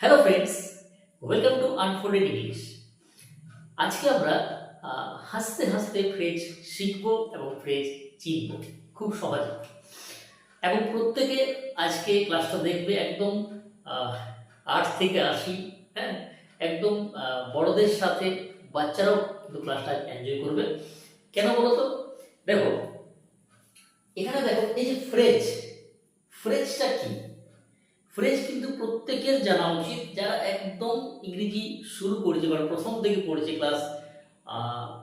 Hello friends welcome to unfolded English আজকে আমরা হাসতে হাসতে ফ্রেজ শিখব এবং ফ্রেজ চিনব খুব সহজে। এবং প্রত্যেকে আজকে ক্লাসটা দেখবে একদম আট থেকে আশি হ্যাঁ? একদম বড়দের সাথে বাচ্চারাও কিন্তু ক্লাসটা এনজয় করবে। কেন বলো তো দেখো এখানে দেখো এই যে ফ্রেজ ফ্রেজটা কি ফ্রেজ কিন্তু প্রত্যেকের জানা উচিত যারা একদম ইংরেজি শুরু করেছে বা প্রথম থেকে পড়েছে ক্লাস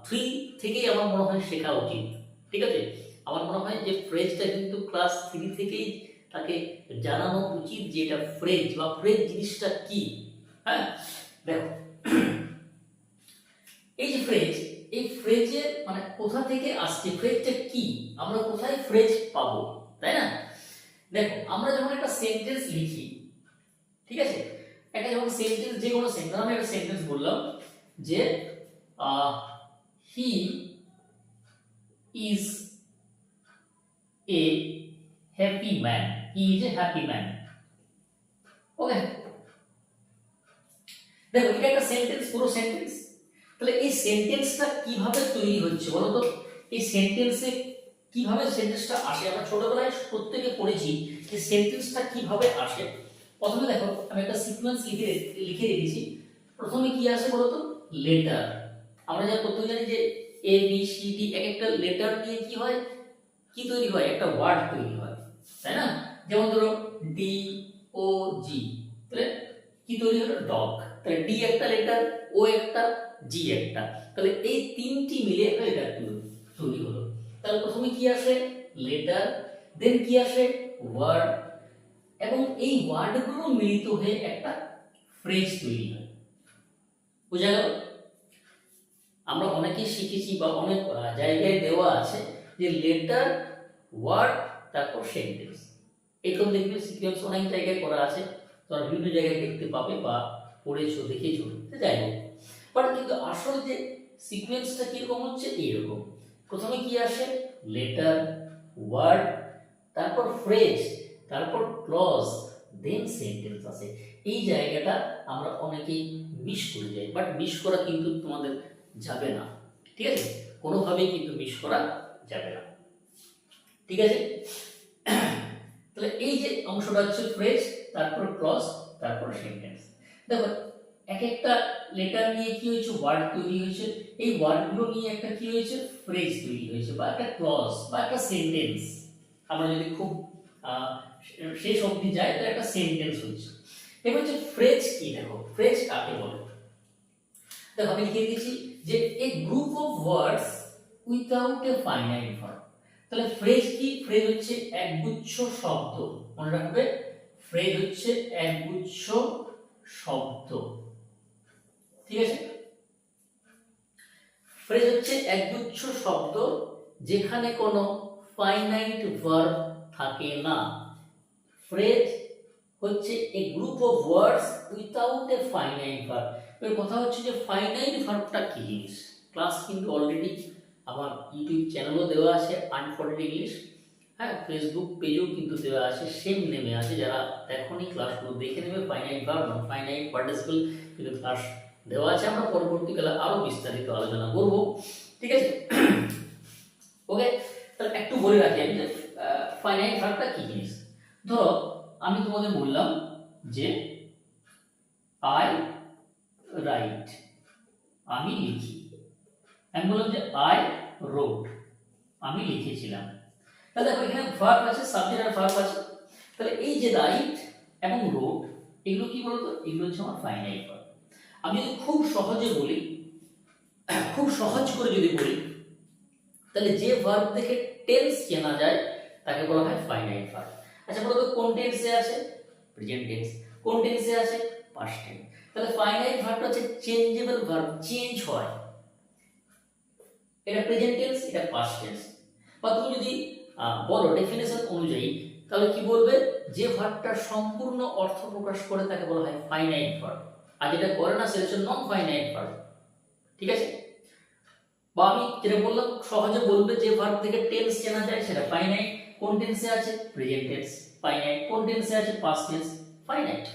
থ্রি থেকেই আমার মনে হয় শেখা উচিত। ঠিক আছে? আমার মনে হয় যে ফ্রেজটা কিন্তু ক্লাস থ্রি থেকেই তাকে জানানো উচিত যে এটা ফ্রেজ বা ফ্রেজ জিনিসটা কি। হ্যাঁ? দেখো, এই যে ফ্রেজ এই ফ্রেজের মানে কোথা থেকে আসছে? ফ্রেজটা কি? আমরা কোথায় ফ্রেজ পাবো? তাই না? দেখো, আমরা যখন একটা সেন্টেন্স লিখি ঠিক আছে? একটা যখন সেন্টেন্স যে কোনো সেন্টেন্স আমি একটা সেন্টেন্স বললাম যে he is a happy man he is a happy man okay দেখো, এটা একটা সেন্টেন্স পুরো সেন্টেন্স তাহলে এই সেন্টেন্সটা কীভাবে তৈরি হচ্ছে বলো তো? এই সেন্টেন্সে কীভাবে সেন্টেন্সটা আসে? আমরা ছোটবেলায় প্রত্যেকে পড়েছি যে সেন্টেন্সটা কীভাবে আসে? প্রথমে দেখো, আমি একটা সিকোয়েন্স লিখে লিখে রেখেছি। প্রথমে কি আসে বলো তো? লেটার আমরা যা প্রথমে জানি যে এ বি সি ডি এক একটা লেটার দিয়ে কি হয়? কি তৈরি হয়? একটা ওয়ার্ড তৈরি হয়। তাই না? যেমন ধরো ডি ও জি তাহলে কি তৈরি হলো? ডগ তাহলে ডি একটা লেটার ও একটা জি একটা। তাহলে এই তিনটি মিলে একটা লেটার তৈরি হলো। তাহলে প্রথমে কি আসে? লেটার দেন কি আসে? ওয়ার্ড এবং এই ওয়ার্ডগুলো মিলিত হয়ে একটা ফ্রেজ তৈরি হয়। বোঝা গেল? আমরা অনেকেই শিখেছি বা অনেক জায়গায় দেওয়া আছে যে লেটার ওয়ার্ড তারপর সেন্টেন্স এরকম দেখবে সিকোয়েন্স অনেক জায়গায় করা আছে। তোমরা বিভিন্ন জায়গায় দেখতে পাবে বা পড়েছো, দেখেছ যাই হোক। বাট কিন্তু আসল যে সিকোয়েন্সটা কীরকম হচ্ছে, এইরকম। প্রথমে কি আসে? লেটার ওয়ার্ড তারপর ফ্রেজ তারপর ক্লজ দেন সেন্টেন্স আছে। এই জায়গাটা আমরা অনেকেই মিস করে যাই। বাট মিস করা কিন্তু তোমাদের যাবে না। ঠিক আছে? কোনোভাবেই কিন্তু মিস করা যাবে না। ঠিক আছে? তাহলে এই যে অংশটা হচ্ছে ফ্রেজ তারপর ক্লজ তারপর সেন্টেন্স দেখো, এক একটা লেটার নিয়ে কি হয়েছে? ওয়ার্ড তৈরি হয়েছে। এই ওয়ার্ডগুলো নিয়ে একটা কি হয়েছে? ফ্রেজ তৈরি হয়েছে, বা একটা ক্লজ বা একটা সেন্টেন্স আমরা যদি খুব শেষ অবধি যায় তাহলে একটা সেন্টেন্স হচ্ছে এবার হচ্ছে ফ্রেজ কি দেখো? ফ্রেজ কাকে বলে? দেখো, আমি লিখে দিয়েছি যে a group of words without a finite verb তাহলে ফ্রেজ কি? ফ্রেজ হচ্ছে একগুচ্ছ শব্দ। মনে রাখবে ফ্রেজ হচ্ছে একগুচ্ছ শব্দ। ঠিক আছে? ফ্রেজ হচ্ছে একগুচ্ছ শব্দ যেখানে কোনো ফাইনাইট ভার্ব থাকে না। ফ্রেজ হচ্ছে a group of words without a finite verb এর কথা হচ্ছে যে ফাইনাইট ভার্বটা কি জিনিস? ক্লাস কিন্তু অলরেডি আমার ইউটিউব চ্যানেলও দেওয়া আছে আনফোল্ডেড ইংলিশ হ্যাঁ ফেসবুক পেজও কিন্তু দেওয়া আছে সেম নেমে আছে। যারা এখনই ক্লাসগুলো দেখে নেবে finite verb non finite participle কিন্তু ক্লাস দেওয়া আছে। আমরা পরবর্তীকালে আরও বিস্তারিত আলোচনা করব। ঠিক আছে? ওকে তাহলে একটু বলে রাখি আমি ফাইনাইট ভার্বটা কি জিনিস? ধরো, আমি তোমাদের বললাম যে আই রাইট আমি লিখি। আমি বললাম যে আই রোড আমি লিখেছিলাম। তাহলে দেখো, এখানে ভার্ব আছে সাবজেক্ট আর ভার্ব আছে। তাহলে এই যে রাইট এবং রোড এগুলো কি বলতো? এগুলো হচ্ছে আমার ফাইনাইট ভার্ব আমি যদি খুব সহজে বলি, খুব সহজ করে যদি বলি, তাহলে যে ভার্ব থেকে টেন্স চেনা যায় তাকে বলা হয় ফাইনাইট ভার্ব আচ্ছা বলো তো কোন টেন্সে আছে? প্রেজেন্ট টেন্স কোন টেন্সে আছে? পাস্ট টেন্স তাহলে ফাইনাইট ভার্বটা হচ্ছে চেঞ্জেবল ভার্ব চেঞ্জ হয়। এটা প্রেজেন্ট টেন্স এটা পাস্ট টেন্স বা তুমি যদি বলো ডেফিনেশন অনুযায়ী, তাহলে কি বলবে? যে ভার্বটা সম্পূর্ণ অর্থ প্রকাশ করে তাকে বলা হয় ফাইনাইট ভার্ব আর যেটা করে না সেটা হচ্ছে নন ফাইনাইট ভার্ব ঠিক আছে? বা আমি যেটা বললাম, সহজে বলবে যে ভার্ব থেকে টেন্স চেনা যায়, সেটা ফাইনাইট কোন টেন্সে আছে প্রেজেন্ট টেন্স ফাইনাইট কোন টেন্সে আছে পাস্ট টেন্স ফাইনাইট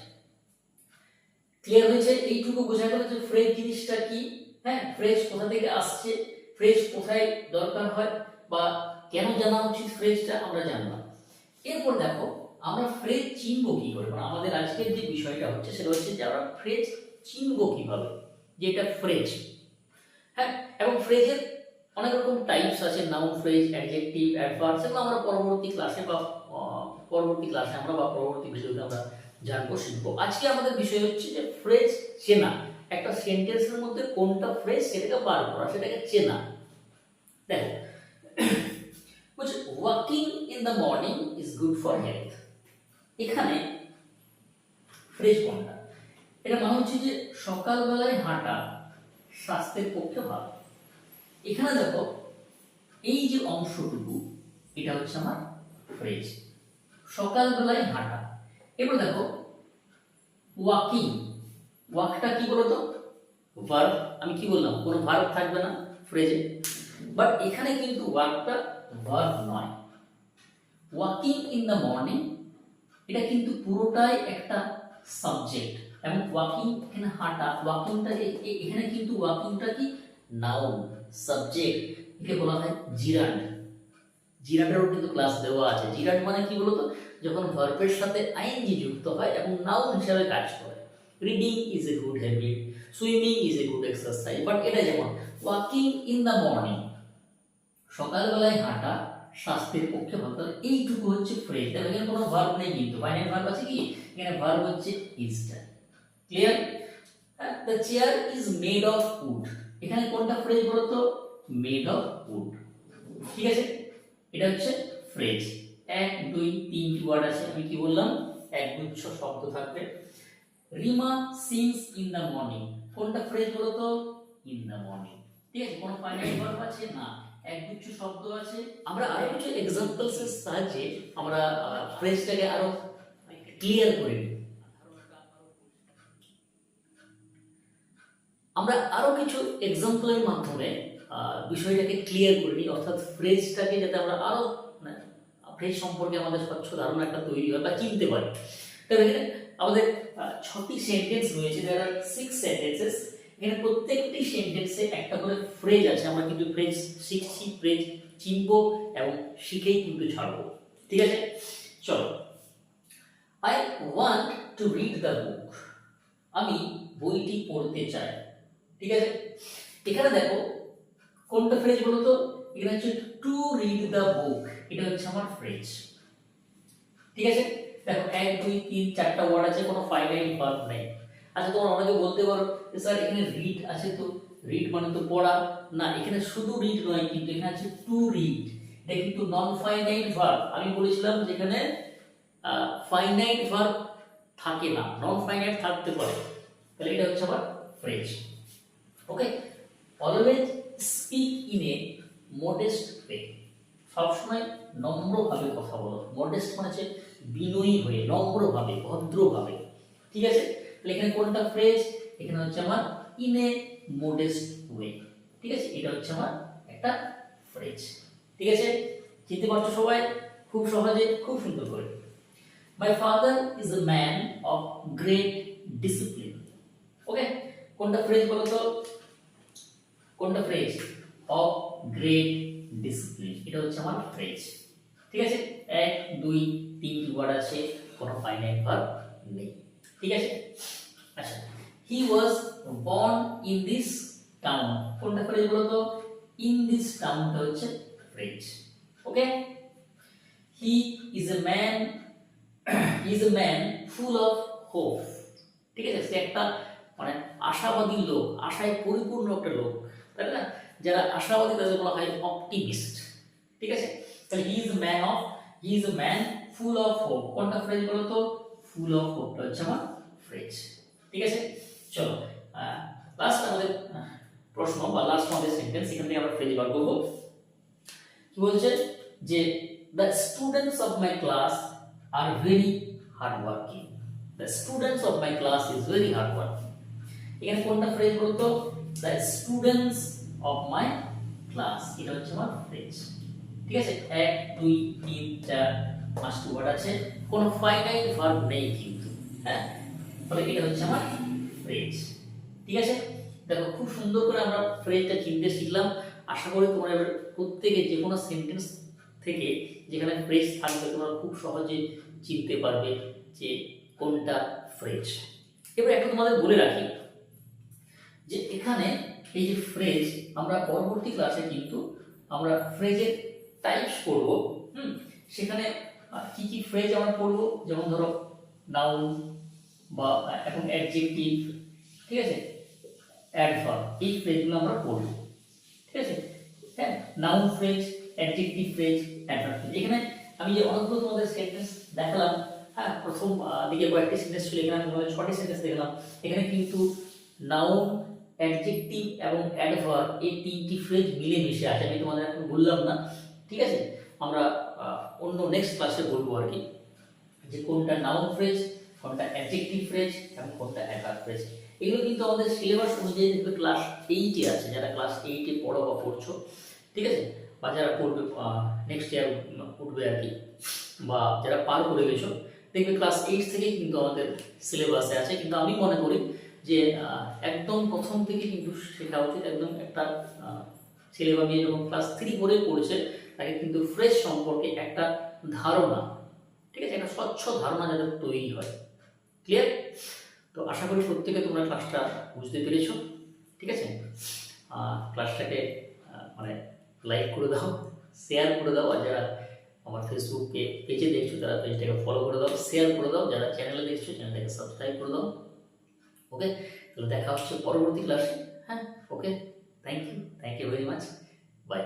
ক্লিয়ার হয়েছে? এইটুকু বোঝা গেল যে ফ্রেজ জিনিসটা কি? হ্যাঁ ফ্রেজ কোথা থেকে আসছে? ফ্রেজ কোথায় দরকার হয়? বা কেন জানা উচিত ফ্রেজটা আমরা জানলাম এরপর দেখো, আমরা ফ্রেজ চিনব কি করে মানে আমাদের আজকের যে বিষয়টা হচ্ছে, সেটা হচ্ছে যে আমরা ফ্রেজ চিনব কীভাবে? যে এটা ফ্রেজ হ্যাঁ এবং ফ্রেজের অনেক রকম টাইপস আছে নাউন ফ্রেজ অ্যাডজেক্টিভ অ্যাডভার্ব সেগুলো আমরা পরবর্তী ক্লাসে বা পরবর্তী ক্লাসে আমরা বা পরবর্তী ভিডিওতে আমরা জানব, শিখব। আজকে আমাদের বিষয় হচ্ছে যে ফ্রেজ চেনা। একটা সেন্টেন্সের মধ্যে কোনটা ফ্রেজ সেটাকে বার করা, সেটাকে চেনা। দেখো walking in the morning is good for health এখানে ফ্রেজ কোনটা? এটা মানে হচ্ছে যে সকালবেলায় হাঁটা স্বাস্থ্যের পক্ষে ভালো। এখানে দেখো, এই যে অংশটুকু, এটা হচ্ছে আমার ফ্রেজ সকালবেলায় হাঁটা। এবার দেখো ওয়াকিং ওয়াকটা কি বলতো? ভার্ব আমি কি বললাম? কোনো ভার্ব থাকবে না ফ্রেজে বাট এখানে কিন্তু ওয়াকটা ভার্ব নয়। ওয়াকিং ইন দ্য মর্নিং এটা কিন্তু পুরোটাই একটা সাবজেক্ট এবং ওয়াকিং এখানে হাঁটা ওয়াকিংটা এখানে কিন্তু ওয়াকিংটা কি নাউন সাবজেক্ট একে বলা হয় জিরান্ড জিরান্ডেরও কিন্তু ক্লাস দেওয়া আছে। জিরান্ড মানে কি বলতো? যখন ভার্বের সাথে আইএনজি যুক্ত হয় এবং নাউন হিসাবে কাজ করে। Reading is a good habit swimming is a good exercise but এটা যেমন ওয়াকিং ইন দ্য মর্নিং সকালবেলায় হাঁটা, স্বাস্থ্যের পক্ষে ভালো। তাহলে এইটুকু হচ্ছে ফ্রেজ দেখো এখানে কোনো ভার্ব নেই কিন্তু। ফাইনাল ভার্ব আছে কি? এখানে ভার্ব হচ্ছে ইজটা clear the chair is made of wood এখানে কোনটা ফ্রেজ বলতো? মেড অফ উড ঠিক আছে? এটা হচ্ছে ফ্রেজ এক, দুই তিনটি ওয়ার্ড আছে। আমি কি বললাম? এক গুচ্ছ শব্দ থাকবে। Rima sings in the morning. কোনটা ফ্রেজ বলতো? In the morning. ঠিক আছে? কোনো ফাইনাল ভার্ব আছে? না। এক গুচ্ছ শব্দ আছে। আমরা আরও কিছু এক্সাম্পলস এর সাহায্যে আমরা ফ্রেজটাকে আরও ক্লিয়ার করে নিই। আমরা আরও কিছু এক্সাম্পলের মাধ্যমে বিষয়টাকে ক্লিয়ার করে নিই, অর্থাৎ ফ্রেজটাকে যাতে আমরা আরও ফ্রেজ সম্পর্কে আমাদের স্বচ্ছ ধারণা একটা তৈরি হয় বা চিনতে পারি। তবে এখানে আমাদের ছটি সেন্টেন্স রয়েছে দেয়ার আর সিক্স সেন্টেন্সেস এখানে প্রত্যেকটি সেন্টেন্সে একটা করে ফ্রেজ আছে, আমরা কিন্তু ফ্রেজ শিখছি ফ্রেজ চিনবো এবং শিখেই কিন্তু ছাড়বো। ঠিক আছে? চলো। I want to read the book আমি বইটি পড়তে চাই। ঠিক আছে? এখানে দেখো, কোনটা ফ্রেজ বলো তো এখানে হচ্ছে টু রিড দ্য বুক এটা হচ্ছে আমার ফ্রেজ ঠিক আছে? দেখো, এক, দুই, তিন, চারটা ওয়ার্ড আছে, কোনো ফাইনাইট ভার্ব নেই। আচ্ছা তোমরা অনেকে বলতে পারো স্যার, এখানে রিড আছে তো? রিড মানে তো পড়া। না, এখানে শুধু রিড নয়, কিন্তু এখানে আছে টু রিড এটা কিন্তু নন ফাইনাইট ভার্ব আমি বলেছিলাম যেখানে ফাইনাইট ভার্ব থাকে না। নন ফাইনাইট থাকতে পারে। তাহলে এটা হচ্ছে আমার phrase okay always speak in a modest way সবসময় নম্রভাবে কথা বলো। মডেস্ট মানে হচ্ছে বিনয়ী হয়ে, নম্রভাবে, ভদ্রভাবে। ঠিক আছে? এখানে কোনটা ফ্রেজ এখানে হচ্ছে আমার ইন এ মডেস্ট ওয়ে ঠিক আছে? এটা হচ্ছে আমার একটা ফ্রেজ ঠিক আছে? চিনতে পারছ সবাই? খুব সহজে, খুব সুন্দর করে। My father is a man of great discipline okay কোনটা ফ্রেজ বলো তো? কোনটা ফ্রেজ অফ গ্রেট ডিসিপ্লিন এটা হচ্ছে আমার ফ্রেজ ঠিক আছে? এক, দুই, তিন ওয়ার্ড আছে, কোনো ফাইনাইট ভার্ব নেই। ঠিক আছে? আচ্ছা he was born in this town কোনটা ফ্রেজ বলো তো ইন দিস টাউনটা হচ্ছে phrase okay he is a man is a man full of hope ঠিক আছে? সে একটা মানে আশাবাদী লোক, আশায় পরিপূর্ণ একটা লোক। তাই না? যারা আশাবাদী তাদের বলা হয় অপটিমিস্ট ঠিক আছে? তাহলে he is a man of he is a man full of hope কোনটা ফ্রেজ বলো তো ফুল অফ হোপটা হচ্ছে আমার ফ্রেজ ঠিক আছে? চলো লাস্ট আমাদের প্রশ্ন বা লাস্ট আমাদের সেন্টেন্স এখান থেকে আমরা ফ্রেজ বার করব। কি বলছে? যে the students of my class are very hard working the students of my class is very hard working এখানে কোনটা ফ্রেজ বলতো? The students of my class এটা হচ্ছে আমার ফ্রেজ ঠিক আছে? এক, দুই, তিন, চার পাঁচটি ওয়ার্ড আছে কোনো ফাইনাইট ভার্ব নেই কিন্তু হ্যাঁ? ফলে এটা হচ্ছে আমার ফ্রেজ ঠিক আছে? দেখো, খুব সুন্দর করে আমরা ফ্রেজটা চিনতে শিখলাম। আশা করি তোমরা এবার প্রত্যেকে যে কোনো সেন্টেন্স থেকে যেখানে ফ্রেজ থাকবে, তোমরা খুব সহজে চিনতে পারবে যে কোনটা ফ্রেজ এবার একটা তোমাদের বলে রাখি। যে এখানে এই যে ফ্রেজ আমরা পরবর্তী ক্লাসে কিন্তু আমরা ফ্রেজের টাইপস করব, হুম? সেখানে কি কি ফ্রেজ আমরা পড়ব? যেমন ধরো নাউন বা এখন অ্যাডজেক্টিভ ঠিক আছে? অ্যাডভার্ব এই ফ্রেজগুলো আমরা পড়ব, ঠিক আছে? হ্যাঁ noun phrase adjective phrase adverb এখানে আমি যে অনেকগুলো তোমাদের সেন্টেন্স দেখালাম হ্যাঁ প্রথম দিকে কয়েকটি সেন্টেন্স ছিল, এখানে আমি ছটি সেন্টেন্স দেখলাম। এখানে কিন্তু নাউন অ্যাডজেক্টিভ এবং অ্যাডভার্ব এই তিনটি ফ্রেজ মিলে মিশে আছে, আমি তোমাদের এখন বললাম না, ঠিক আছে? আমরা অন্য নেক্সট ক্লাসে বলব আর কি, যে কোনটা নাউন ফ্রেজ কোনটা অ্যাডজেক্টিভ ফ্রেজ এবং কোনটা অ্যাডভার্ব ফ্রেজ এগুলো কিন্তু আমাদের সিলেবাস অনুযায়ী দেখবে ক্লাস এইটে আছে, যারা ক্লাস এইটে পড়ো বা পড়ছো, ঠিক আছে? বা যারা পড়বে নেক্সট ইয়ার উঠবে আর কি, বা যারা পার করে গেছো, দেখবে ক্লাস এইট থেকেই কিন্তু আমাদের সিলেবাসে আছে। কিন্তু আমি মনে করি যে একদম প্রথম থেকে কিন্তু শেখা উচিত। একদম একটা সিলেবাস নিয়ে যখন ক্লাস থ্রি করে পড়েছে, তাকে কিন্তু ফ্রেশ সম্পর্কে একটা ধারণা, ঠিক আছে? একটা স্বচ্ছ ধারণা যাতে তৈরি হয়। ক্লিয়ার তো আশা করি প্রত্যেকে তোমরা ক্লাসটা বুঝতে পেরেছ, ঠিক আছে? ক্লাসটাকে মানে লাইক করে দাও শেয়ার করে দাও। আর যারা আমার ফেসবুকে পেজে দেখছ, তারা পেজটাকে ফলো করে দাও শেয়ার করে দাও। যারা চ্যানেলে দেখছ চ্যানেলটাকে সাবস্ক্রাইব করে দাও। ওকে তাহলে দেখা হচ্ছে পরবর্তী ক্লাসে হ্যাঁ? Okay thank you thank you very much bye